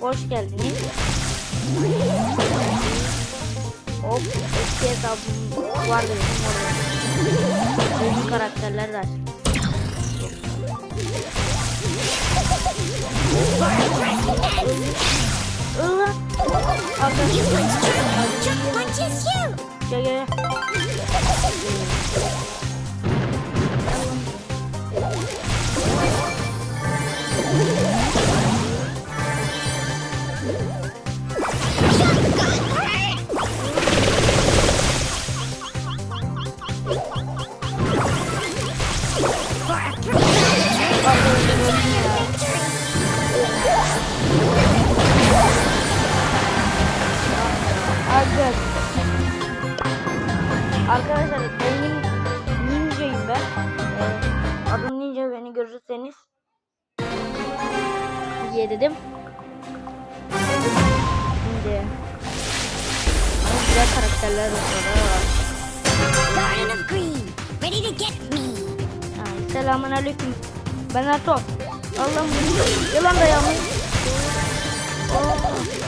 Hoş geldiniz. Hop eski hesabım vardı benim orada. Yeni karakterler de açtım. Ulan. Arkadaşlar. Arkadaşlar. Arkadaşlar benim ninjayım ben. Ee, adım ninja beni görürseniz diye dedim. Şimdi ama güzel karakterler var. Lion of Green, ready to get me. Selamun aleyküm. Ben Ertuğ. Allah'ım bu yılan da yağmur. Ay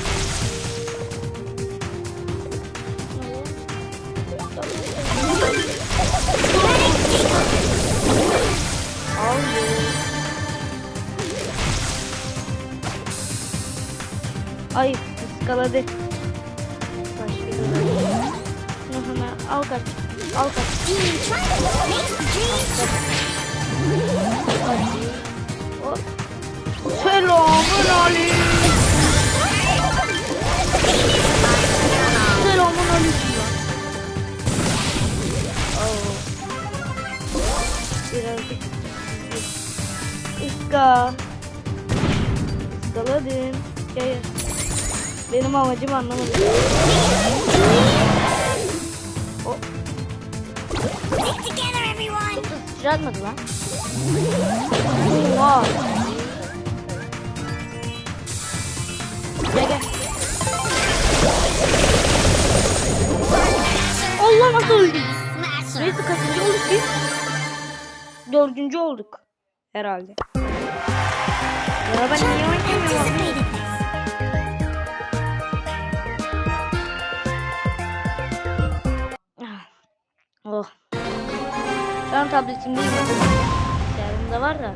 ıskaladı. Başka bir Şunu hemen al kaç. Al kaç. Selamun aleyküm. Selamun aleyküm. Gel. Benim amacım anlamadım. O Stick together, everyone. sıçratmadı lan. Oha. Gel gel. Allah nasıl öldü? Smasher. Neyse kaçıncı olduk biz? Dördüncü olduk. Herhalde. Ben niye oynamıyorum? Oh. Şu an tabletimdeyim. Bilgisayarımda var da.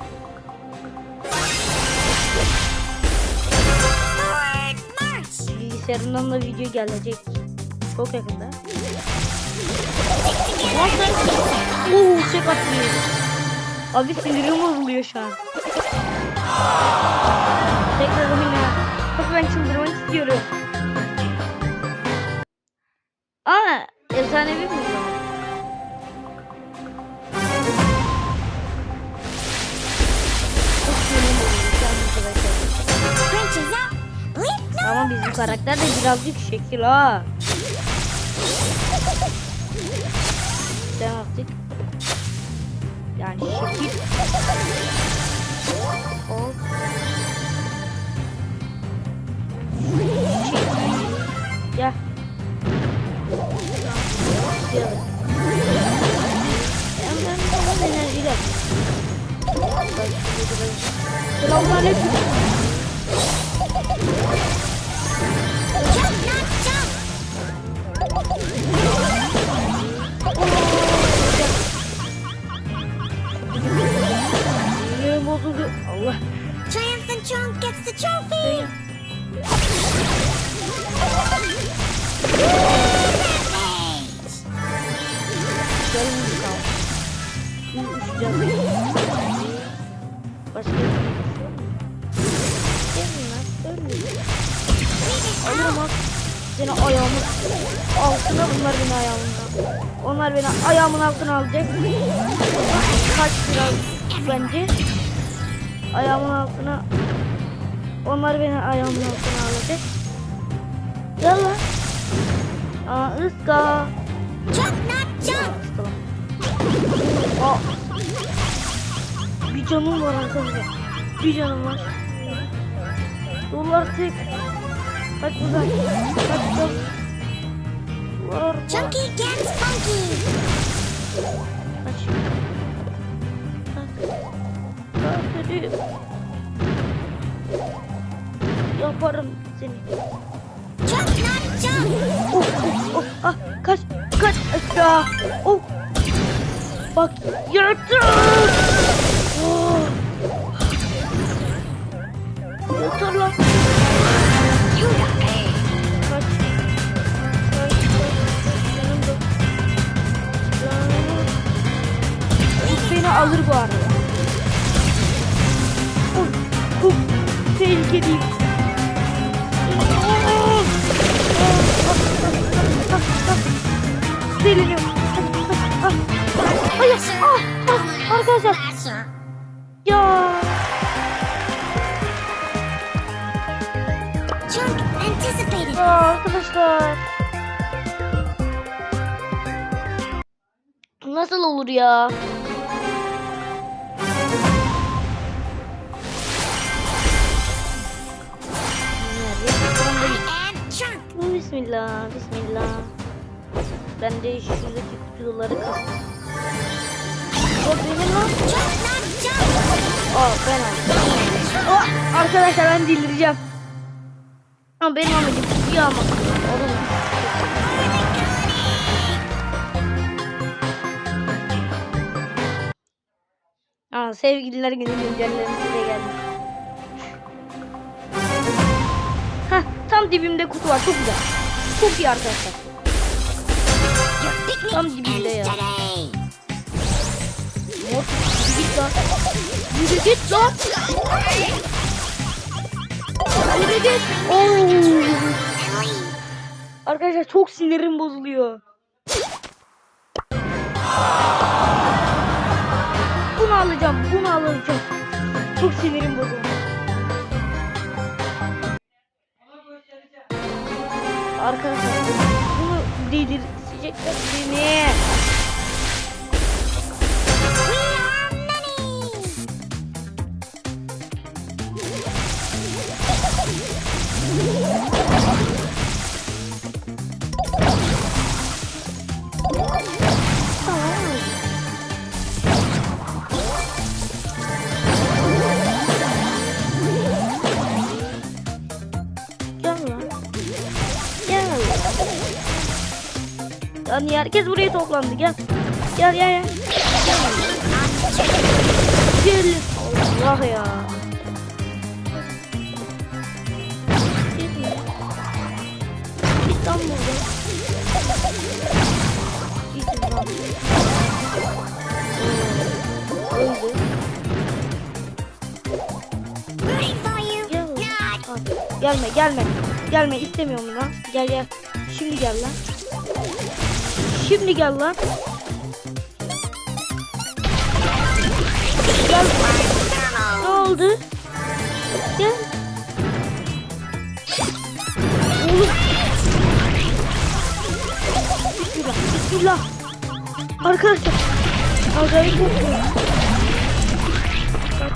Bilgisayarımdan da video gelecek. Çok yakında. Sen... Oo şey atmıyor. Abi sinirim bozuluyor şu an. Tekrar oyna. Bak ben çıldırmak istiyorum. Aa efsanevi mi Ama bizim karakter de birazcık şekil ha. Sen artık yani şekil ol. Şekil. Gel. Gel. Ben ben ben enerjiyle. Selamünaleyküm. Jump, Allah. Triumphant Chunk gets the trophy. Başka bir şey bak. Seni ayağımın altına bunlar beni ayağımdan. Onlar beni ayağımın altına alacak. Kaç biraz bence. Ayağımın altına. Onlar beni ayağımın altına alacak. Gel lan. Aa ıska. Jump, not jump. Aa. Bir canım var arkadaşlar. Bir canım var. Dur artık. Kaç buradan. Kaç buradan. Var. Chunky gets funky. Kaç. Kaç. Hadi. Yaparım seni. Jump, not jump. Oh, oh, oh. Ah, kaç, kaç aşağı. Oh. Bak, yırttım. Oh. Yeter lan. Beni alır bu arada. Tehlikeliyim. Oh. Deliniyorum. Ah, ah, Ay, arkadaşlar. Ya. Ya arkadaşlar. Nasıl olur ya? Bismillah, bismillah. Ben de şuradaki kutuları kastım. O benim lan. Aa ben. Aa, arkadaşlar ben delireceğim. Ama benim amacım kutuyu almak. Oğlum. Aa, sevgililer günü güncellemesi de gelmiş. Heh, tam dibimde kutu var. Çok güzel. Çok iyi arkadaşlar. Tam dibinde ya. Mor git lan. Yürü git lan. Yürü git. Oo. Arkadaşlar çok sinirim bozuluyor. Bunu alacağım, bunu alacağım. Çok sinirim bozuldu. Yani herkes buraya toplandı. Gel. Gel gel gel. Gel. Allah ya. Git lan. Öldü. Gel. Gelme gelme. Gelme istemiyorum lan. Gel gel. Şimdi gel lan. Şimdi gel lan. Gel. Ne oldu? Gel. Oğlum. Bismillah. Bismillah. Arkadaşlar. Acayip korkuyorum. Kaç.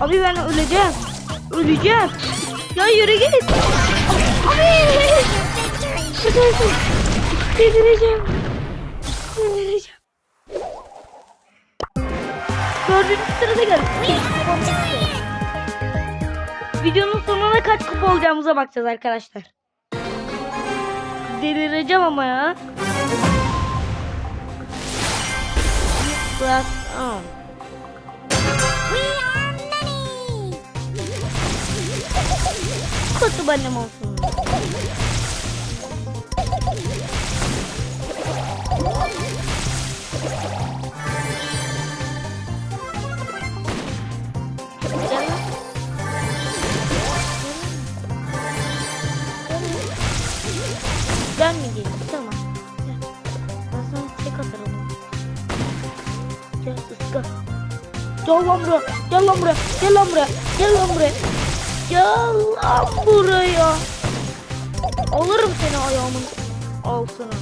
Abi ben öleceğim. Öleceğim. Ya yürü git. Victory. Arkadaşlar. Delireceğim. Delireceğim. Dördüncü sırada geldik. Videonun sonuna kaç kupa olacağımıza bakacağız arkadaşlar. Delireceğim ama ya. Bırak. Aa. Kötü benim olsun. Gel lan. Ben mi geleyim? Tamam. Gel. Ben sana tek atarım. Gel ıska. Gel lan buraya. Gel lan buraya. Gel lan buraya. Gel lan buraya. Gel lan buraya. Alırım seni ayağımın altına.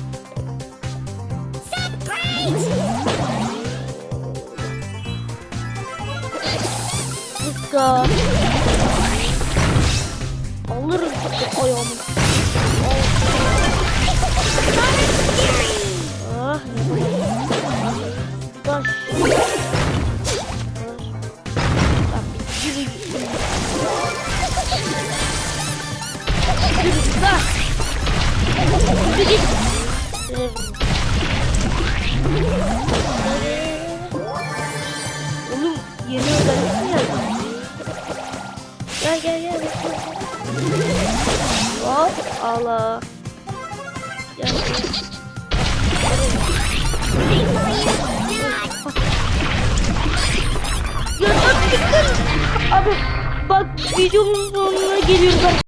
Iska. Alırım seni ayağımın Ah. Gel gel gel. Hop Allah. Gel. Ya bak, Abi bak videomun sonuna geliyoruz.